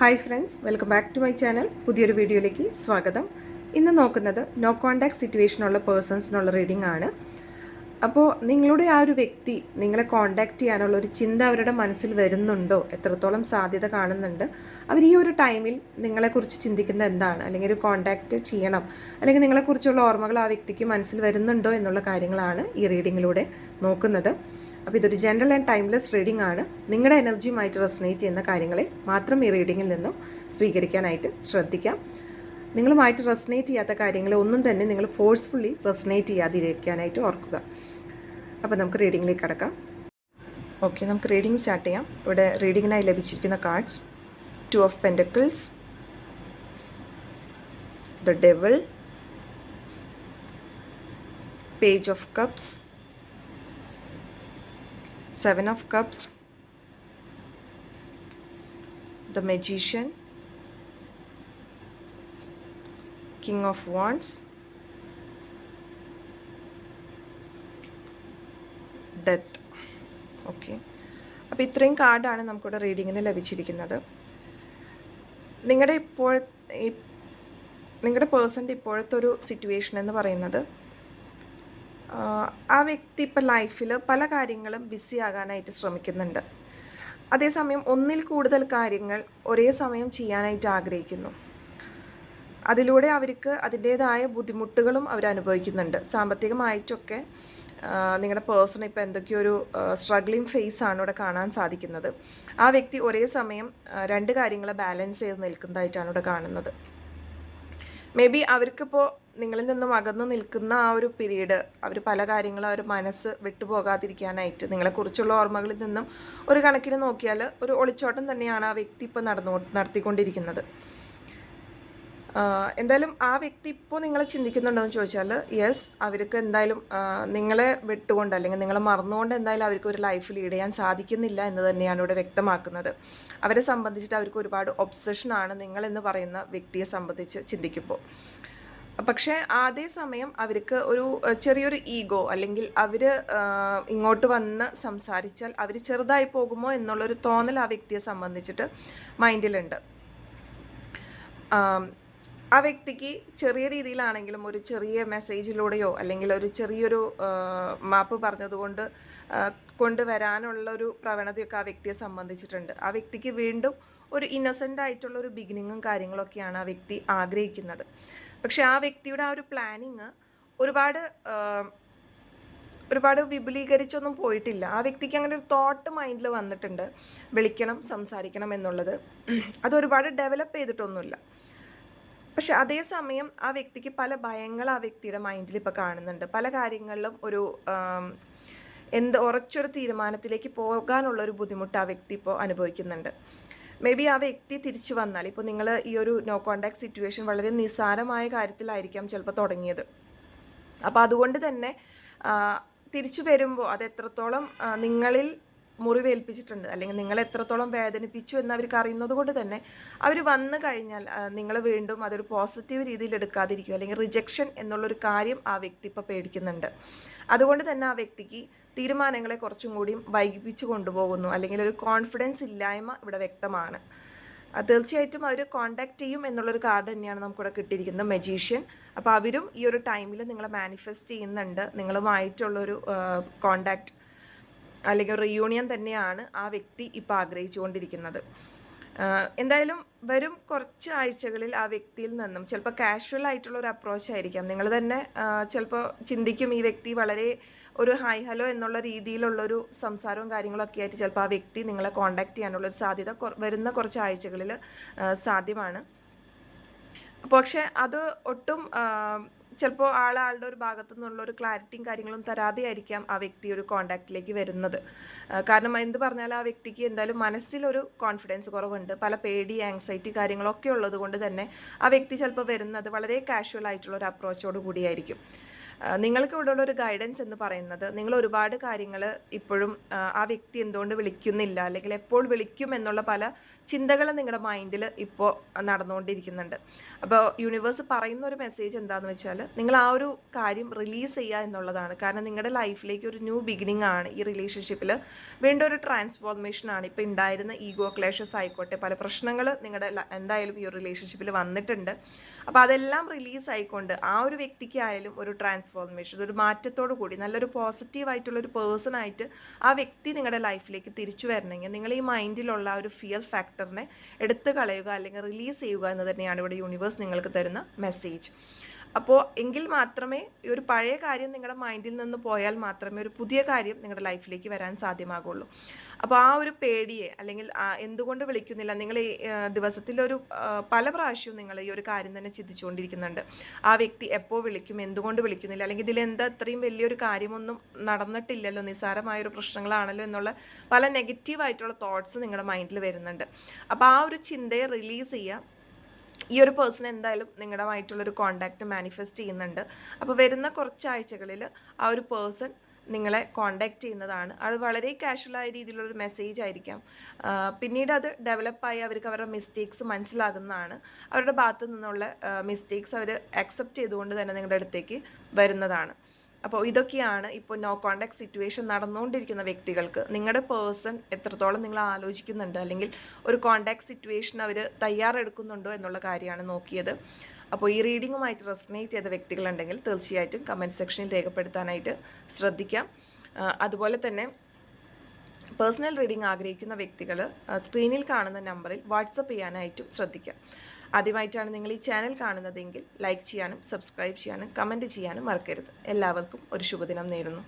Hi friends welcome back to my channel പുതിയൊരു വീഡിയോയിലേക്ക് സ്വാഗതം. ഇന്ന് നോക്കുന്നത് നോ കോണ്ടാക്ട് സിറ്റുവേഷനുള്ള പേഴ്സൺസിനുള്ള റീഡിംഗ് ആണ്. അപ്പോൾ നിങ്ങളുടെ ആ ഒരു വ്യക്തി നിങ്ങളെ കോണ്ടാക്ട് ചെയ്യാനുള്ള ഒരു ചിന്ത അവരുടെ മനസ്സിൽ വരുന്നുണ്ടോ? എത്രത്തോളം സാധ്യത കാണുന്നുണ്ട്? അവർ ഈ ഒരു ടൈമിൽ നിങ്ങളെക്കുറിച്ച് ചിന്തിക്കുന്നത് എന്താണ്? അല്ലെങ്കിൽ ഒരു കോണ്ടാക്റ്റ് ചെയ്യണം. അല്ലെങ്കിൽ നിങ്ങളെക്കുറിച്ചുള്ള ഓർമ്മകൾ ആ വ്യക്തിക്ക് മനസ്സിൽ വരുന്നുണ്ടോ എന്നുള്ള കാര്യങ്ങളാണ് ഈ റീഡിങ്ങിലൂടെ നോക്കുന്നത്. അപ്പോൾ ഇതൊരു ജനറൽ ആൻഡ് ടൈംലെസ് റീഡിംഗ് ആണ്. നിങ്ങളുടെ എനർജിയുമായിട്ട് റെസനേറ്റ് ചെയ്യുന്ന കാര്യങ്ങളെ മാത്രം ഈ റീഡിങ്ങിൽ നിന്നും സ്വീകരിക്കാനായിട്ട് ശ്രദ്ധിക്കാം. നിങ്ങളുമായിട്ട് റെസനേറ്റ് ചെയ്യാത്ത കാര്യങ്ങളെ ഒന്നും തന്നെ നിങ്ങൾ ഫോഴ്സ്ഫുള്ളി റെസനേറ്റ് ചെയ്യാതിരിക്കാനായിട്ട് ഓർക്കുക. അപ്പോൾ നമുക്ക് റീഡിങ്ങിലേക്ക് കടക്കാം. ഓക്കെ നമുക്ക് റീഡിംഗ് സ്റ്റാർട്ട് ചെയ്യാം. ഇവിടെ റീഡിങ്ങിനായി ലഭിച്ചിരിക്കുന്ന cards two of pentacles the devil page of cups Seven of Cups, the Magician, King of Wands, Death. Okay അപ്പോൾ ഇത്രയും കാർഡാണ് നമുക്കിവിടെ റീഡിങ്ങിന് ലഭിച്ചിരിക്കുന്നത്. നിങ്ങളുടെ ഇപ്പോൾ നിങ്ങളുടെ പേഴ്സന്റെ ഇപ്പോഴത്തെ ഒരു സിറ്റുവേഷൻ എന്ന് പറയുന്നത് ആ വ്യക്തി ഇപ്പം ലൈഫിൽ പല കാര്യങ്ങളും ബിസി ആകാനായിട്ട് ശ്രമിക്കുന്നുണ്ട്. അതേസമയം ഒന്നിൽ കൂടുതൽ കാര്യങ്ങൾ ഒരേ സമയം ചെയ്യാനായിട്ട് ആഗ്രഹിക്കുന്നു. അതിലൂടെ അവർക്ക് അതിന്റേതായ ബുദ്ധിമുട്ടുകളും അവർ അനുഭവിക്കുന്നുണ്ട്. സാമ്പത്തികമായിട്ടൊക്കെ നിങ്ങളുടെ പേഴ്സൺ ഇപ്പോൾ എന്തൊക്കെയോ ഒരു സ്ട്രഗ്ലിംഗ് ഫേസ് ആണ് ഇവിടെ കാണാൻ സാധിക്കുന്നത്. ആ വ്യക്തി ഒരേ സമയം രണ്ട് കാര്യങ്ങളെ ബാലൻസ് ചെയ്ത് നിൽക്കുന്നതായിട്ടാണ് ഇവിടെ കാണുന്നത്. മേ ബി അവർക്കിപ്പോൾ നിങ്ങളിൽ നിന്നും അകന്നു നിൽക്കുന്ന ആ ഒരു പീരീഡ് അവർ പല കാര്യങ്ങളും അവർ മനസ്സ് വിട്ടുപോകാതിരിക്കാനായിട്ട് നിങ്ങളെക്കുറിച്ചുള്ള ഓർമ്മകളിൽ നിന്നും ഒരു കണക്കിന് നോക്കിയാൽ ഒരു ഒളിച്ചോട്ടം തന്നെയാണ് ആ വ്യക്തി ഇപ്പോൾ നടന്നു നടത്തിക്കൊണ്ടിരിക്കുന്നത്. എന്തായാലും ആ വ്യക്തി ഇപ്പോൾ നിങ്ങളെ ചിന്തിക്കുന്നുണ്ടോ എന്ന് ചോദിച്ചാൽ യെസ് അവർക്ക് എന്തായാലും നിങ്ങളെ വിട്ടുകൊണ്ട് അല്ലെങ്കിൽ നിങ്ങളെ മറന്നുകൊണ്ട് എന്തായാലും അവർക്ക് ഒരു ലൈഫ് ലീഡ് ചെയ്യാൻ സാധിക്കുന്നില്ല എന്ന് തന്നെയാണ് ഇവിടെ വ്യക്തമാക്കുന്നത്. അവരെ സംബന്ധിച്ചിട്ട് അവർക്ക് ഒരുപാട് ഒബ്സഷനാണ് നിങ്ങളെന്ന് പറയുന്ന വ്യക്തിയെ സംബന്ധിച്ച് ചിന്തിക്കുമ്പോൾ. പക്ഷേ അതേ സമയം അവർക്ക് ഒരു ചെറിയൊരു ഈഗോ അല്ലെങ്കിൽ അവർ ഇങ്ങോട്ട് വന്ന് സംസാരിച്ചാൽ അവർ ചെറുതായി പോകുമോ എന്നുള്ളൊരു തോന്നൽ ആ വ്യക്തിയെ സംബന്ധിച്ചിട്ട് മൈൻഡിലുണ്ട്. ആ വ്യക്തിക്ക് ചെറിയ രീതിയിലാണെങ്കിലും ഒരു ചെറിയ മെസ്സേജിലൂടെയോ അല്ലെങ്കിൽ ഒരു ചെറിയൊരു മാപ്പ് പറഞ്ഞതുകൊണ്ട് കൊണ്ടുവരാനുള്ള ഒരു പ്രവണതയൊക്കെ ആ വ്യക്തിയെ സംബന്ധിച്ചിട്ടുണ്ട്. ആ വ്യക്തിക്ക് വീണ്ടും ഒരു ഇന്നസെന്റ് ആയിട്ടുള്ള ഒരു ബിഗിനിങ്ങും കാര്യങ്ങളൊക്കെയാണ് ആ വ്യക്തി ആഗ്രഹിക്കുന്നത്. പക്ഷെ ആ വ്യക്തിയുടെ ആ ഒരു പ്ലാനിങ് ഒരുപാട് ഒരുപാട് വിപുലീകരിച്ചൊന്നും പോയിട്ടില്ല. ആ വ്യക്തിക്ക് അങ്ങനെ ഒരു തോട്ട് മൈൻഡിൽ വന്നിട്ടുണ്ട്. വിളിക്കണം സംസാരിക്കണം എന്നുള്ളത്. അത് ഒരുപാട് ഡെവലപ്പ് ചെയ്തിട്ടൊന്നുമില്ല. പക്ഷെ അതേസമയം ആ വ്യക്തിക്ക് പല ഭയങ്ങൾ ആ വ്യക്തിയുടെ മൈൻഡിൽ ഇപ്പോൾ കാണുന്നുണ്ട്. പല കാര്യങ്ങളിലും ഒരു എന്ത് ഉറച്ചൊരു തീരുമാനത്തിലേക്ക് പോകാനുള്ളൊരു ബുദ്ധിമുട്ട് ആ വ്യക്തി ഇപ്പോൾ അനുഭവിക്കുന്നുണ്ട്. മേ ബി ആ വ്യക്തി തിരിച്ചു വന്നാൽ ഇപ്പോൾ നിങ്ങൾ ഈ ഒരു നോ കോണ്ടാക്ട് സിറ്റുവേഷൻ വളരെ നിസ്സാരമായ കാര്യത്തിലായിരിക്കാം ചിലപ്പോൾ തുടങ്ങിയത്. അപ്പോൾ അതുകൊണ്ട് തന്നെ തിരിച്ചു വരുമ്പോൾ അത് എത്രത്തോളം നിങ്ങളിൽ മുറിവേൽപ്പിച്ചിട്ടുണ്ട്. അല്ലെങ്കിൽ നിങ്ങൾ എത്രത്തോളം വേദനിപ്പിച്ചു എന്ന് അവർക്ക് അറിയുന്നത് കൊണ്ട് തന്നെ അവർ വന്നു കഴിഞ്ഞാൽ നിങ്ങൾ വീണ്ടും അതൊരു പോസിറ്റീവ് രീതിയിൽ എടുക്കാതിരിക്കുക. അല്ലെങ്കിൽ റിജക്ഷൻ എന്നുള്ളൊരു കാര്യം ആ വ്യക്തി ഇപ്പോൾ പേടിക്കുന്നുണ്ട്. അതുകൊണ്ട് തന്നെ ആ വ്യക്തിക്ക് തീരുമാനങ്ങളെ കുറച്ചും കൂടിയും വൈകിപ്പിച്ചു കൊണ്ടുപോകുന്നു. അല്ലെങ്കിൽ ഒരു കോൺഫിഡൻസ് ഇല്ലായ്മ ഇവിടെ വ്യക്തമാണ്. തീർച്ചയായിട്ടും അവർ കോണ്ടാക്ട് ചെയ്യും എന്നുള്ളൊരു കാർഡ് തന്നെയാണ് നമുക്കിവിടെ കിട്ടിയിരിക്കുന്നത് മെജീഷ്യൻ അപ്പോൾ അവരും ഈ ഒരു ടൈമിൽ നിങ്ങളെ മാനിഫെസ്റ്റ് ചെയ്യുന്നുണ്ട്. നിങ്ങളുമായിട്ടുള്ളൊരു കോണ്ടാക്ട് അല്ലെങ്കിൽ റീയൂണിയൻ തന്നെയാണ് ആ വ്യക്തി ഇപ്പോൾ ആഗ്രഹിച്ചുകൊണ്ടിരിക്കുന്നത്. എന്തായാലും വരും കുറച്ച് ആഴ്ചകളിൽ ആ വ്യക്തിയിൽ നിന്നും ചിലപ്പോൾ കാഷ്വൽ ആയിട്ടുള്ള ഒരു അപ്രോച്ച് ആയിരിക്കാം. നിങ്ങൾ തന്നെ ചിലപ്പോൾ ചിന്തിക്കും ഈ വ്യക്തി വളരെ ഒരു ഹായ് ഹലോ എന്നുള്ള രീതിയിലുള്ളൊരു സംസാരവും കാര്യങ്ങളൊക്കെ ആയിട്ട് ചിലപ്പോൾ ആ വ്യക്തി നിങ്ങളെ കോണ്ടാക്ട് ചെയ്യാനുള്ളൊരു സാധ്യത വരുന്ന കുറച്ച് ആഴ്ചകളിൽ സാധ്യമാണ്. പക്ഷേ അത് ഒട്ടും ചിലപ്പോൾ ആളാളുടെ ഒരു ഭാഗത്തു നിന്നുള്ള ഒരു ക്ലാരിറ്റിയും കാര്യങ്ങളും തരാതെ ആയിരിക്കാം ആ വ്യക്തി ഒരു കോണ്ടാക്റ്റിലേക്ക് വരുന്നത്. കാരണം എന്ത് പറഞ്ഞാലും ആ വ്യക്തിക്ക് എന്തായാലും മനസ്സിലൊരു കോൺഫിഡൻസ് കുറവുണ്ട്. പല പേടി ആങ്സൈറ്റി കാര്യങ്ങളൊക്കെ ഉള്ളത് കൊണ്ട് തന്നെ ആ വ്യക്തി ചിലപ്പോൾ വരുന്നത് വളരെ കാഷ്വൽ ആയിട്ടുള്ള ഒരു അപ്രോച്ചോട് കൂടിയായിരിക്കും. നിങ്ങൾക്ക് ഇവിടെയുള്ള ഒരു ഗൈഡൻസ് എന്ന് പറയുന്നത് നിങ്ങൾ ഒരുപാട് കാര്യങ്ങൾ ഇപ്പോഴും ആ വ്യക്തി എന്തുകൊണ്ട് വിളിക്കുന്നില്ല അല്ലെങ്കിൽ എപ്പോൾ വിളിക്കും എന്നുള്ള പല ചിന്തകൾ നിങ്ങളുടെ മൈൻഡിൽ ഇപ്പോൾ നടന്നുകൊണ്ടിരിക്കുന്നുണ്ട് അപ്പോൾ യൂണിവേഴ്സ് പറയുന്ന ഒരു മെസ്സേജ് എന്താണെന്ന് വെച്ചാൽ നിങ്ങൾ ആ ഒരു കാര്യം റിലീസ് ചെയ്യുക എന്നുള്ളതാണ്. കാരണം നിങ്ങളുടെ ലൈഫിലേക്ക് ഒരു ന്യൂ ബിഗിനിങ് ആണ് ഈ റിലേഷൻഷിപ്പിൽ വീണ്ടും ഒരു ട്രാൻസ്ഫോർമേഷൻ ആണ് ഇപ്പോൾ ഉണ്ടായിരുന്ന ഈഗോ ക്ലേഷസ് ആയിക്കോട്ടെ പല പ്രശ്നങ്ങൾ നിങ്ങളുടെ എന്തായാലും ഈ ഒരു റിലേഷൻഷിപ്പിൽ വന്നിട്ടുണ്ട്. അപ്പോൾ അതെല്ലാം റിലീസ് ആയിക്കൊണ്ട് ആ ഒരു വ്യക്തിക്കായാലും ഒരു ട്രാൻസ്ഫോർമേഷൻ ഒരു മാറ്റത്തോടു കൂടി നല്ലൊരു പോസിറ്റീവായിട്ടുള്ള ഒരു പേഴ്സൺ ആയിട്ട് ആ വ്യക്തി നിങ്ങളുടെ ലൈഫിലേക്ക് തിരിച്ചു വരണമെങ്കിൽ നിങ്ങൾ ഈ മൈൻഡിലുള്ള ഒരു ഫിയർ ഫാക്ടറിനെ എടുത്തു കളയുക അല്ലെങ്കിൽ റിലീസ് ചെയ്യുക എന്ന് തന്നെയാണ് ഇവിടെ യൂണിവേഴ്സ് നിങ്ങൾക്ക് തരുന്ന മെസ്സേജ് അപ്പോൾ എങ്കിൽ മാത്രമേ ഈ ഒരു പഴയ കാര്യം നിങ്ങളുടെ മൈൻഡിൽ നിന്ന് പോയാൽ മാത്രമേ ഒരു പുതിയ കാര്യം നിങ്ങളുടെ ലൈഫിലേക്ക് വരാൻ സാധ്യമാകുള്ളൂ. അപ്പോൾ ആ ഒരു പേടിയെ അല്ലെങ്കിൽ എന്തുകൊണ്ട് വിളിക്കുന്നില്ല നിങ്ങൾ ഈ ദിവസത്തിലൊരു പല പ്രാവശ്യവും നിങ്ങൾ ഈ ഒരു കാര്യം തന്നെ ചിന്തിച്ചുകൊണ്ടിരിക്കുന്നുണ്ട്. ആ വ്യക്തി എപ്പോൾ വിളിക്കും എന്തുകൊണ്ട് വിളിക്കുന്നില്ല അല്ലെങ്കിൽ ഇതിൽ എന്താ ഇത്രയും വലിയൊരു കാര്യമൊന്നും നടന്നിട്ടില്ലല്ലോ നിസ്സാരമായൊരു പ്രശ്നങ്ങളാണല്ലോ എന്നുള്ള പല നെഗറ്റീവായിട്ടുള്ള തോട്ട്സ് നിങ്ങളുടെ മൈൻഡിൽ വരുന്നുണ്ട്. അപ്പോൾ ആ ഒരു ചിന്തയെ റിലീസ് ചെയ്യുക ഈ ഒരു പേഴ്സൺ എന്തായാലും നിങ്ങളുമായിട്ടുള്ളൊരു കോണ്ടാക്റ്റ് മാനിഫെസ്റ്റ് ചെയ്യുന്നുണ്ട്. അപ്പോൾ വരുന്ന കുറച്ച് ആഴ്ചകളിൽ ആ ഒരു പേഴ്സൺ നിങ്ങളെ കോണ്ടാക്ട് ചെയ്യുന്നതാണ്. അത് വളരെ കാഷ്വലായ രീതിയിലുള്ളൊരു മെസ്സേജ് ആയിരിക്കാം. പിന്നീട് അത് ഡെവലപ്പായി അവർക്ക് അവരുടെ മിസ്റ്റേക്സ് മനസ്സിലാകുന്നതാണ്. അവരുടെ ഭാഗത്തു നിന്നുള്ള മിസ്റ്റേക്സ് അവർ അക്സെപ്റ്റ് ചെയ്തുകൊണ്ട് തന്നെ നിങ്ങളുടെ അടുത്തേക്ക് വരുന്നതാണ്. അപ്പോൾ ഇതൊക്കെയാണ് ഇപ്പോൾ നോ കോണ്ടാക്ട് സിറ്റുവേഷൻ നടന്നുകൊണ്ടിരിക്കുന്ന വ്യക്തികൾക്ക് നിങ്ങളുടെ പേഴ്സൺ എത്രത്തോളം നിങ്ങൾ ആലോചിക്കുന്നുണ്ട്? അല്ലെങ്കിൽ ഒരു കോണ്ടാക്ട് സിറ്റുവേഷൻ അവർ തയ്യാറെടുക്കുന്നുണ്ടോ എന്നുള്ള കാര്യമാണ് നോക്കിയത്. അപ്പോൾ ഈ റീഡിങ്ങുമായിട്ട് റെസനേറ്റ് ചെയ്ത വ്യക്തികളുണ്ടെങ്കിൽ തീർച്ചയായിട്ടും കമന്റ് സെക്ഷനിൽ രേഖപ്പെടുത്താനായിട്ട് ശ്രദ്ധിക്കാം. അതുപോലെ തന്നെ പേഴ്സണൽ റീഡിംഗ് ആഗ്രഹിക്കുന്ന വ്യക്തികൾ സ്ക്രീനിൽ കാണുന്ന നമ്പറിൽ വാട്സപ്പ് ചെയ്യാനായിട്ടും ശ്രദ്ധിക്കാം. ആദ്യമായിട്ടാണ് നിങ്ങൾ ഈ ചാനൽ കാണുന്നതെങ്കിൽ ലൈക്ക് ചെയ്യാനും സബ്സ്ക്രൈബ് ചെയ്യാനും കമന്റ് ചെയ്യാനും മറക്കരുത്. എല്ലാവർക്കും ഒരു ശുഭദിനം നേരുന്നു.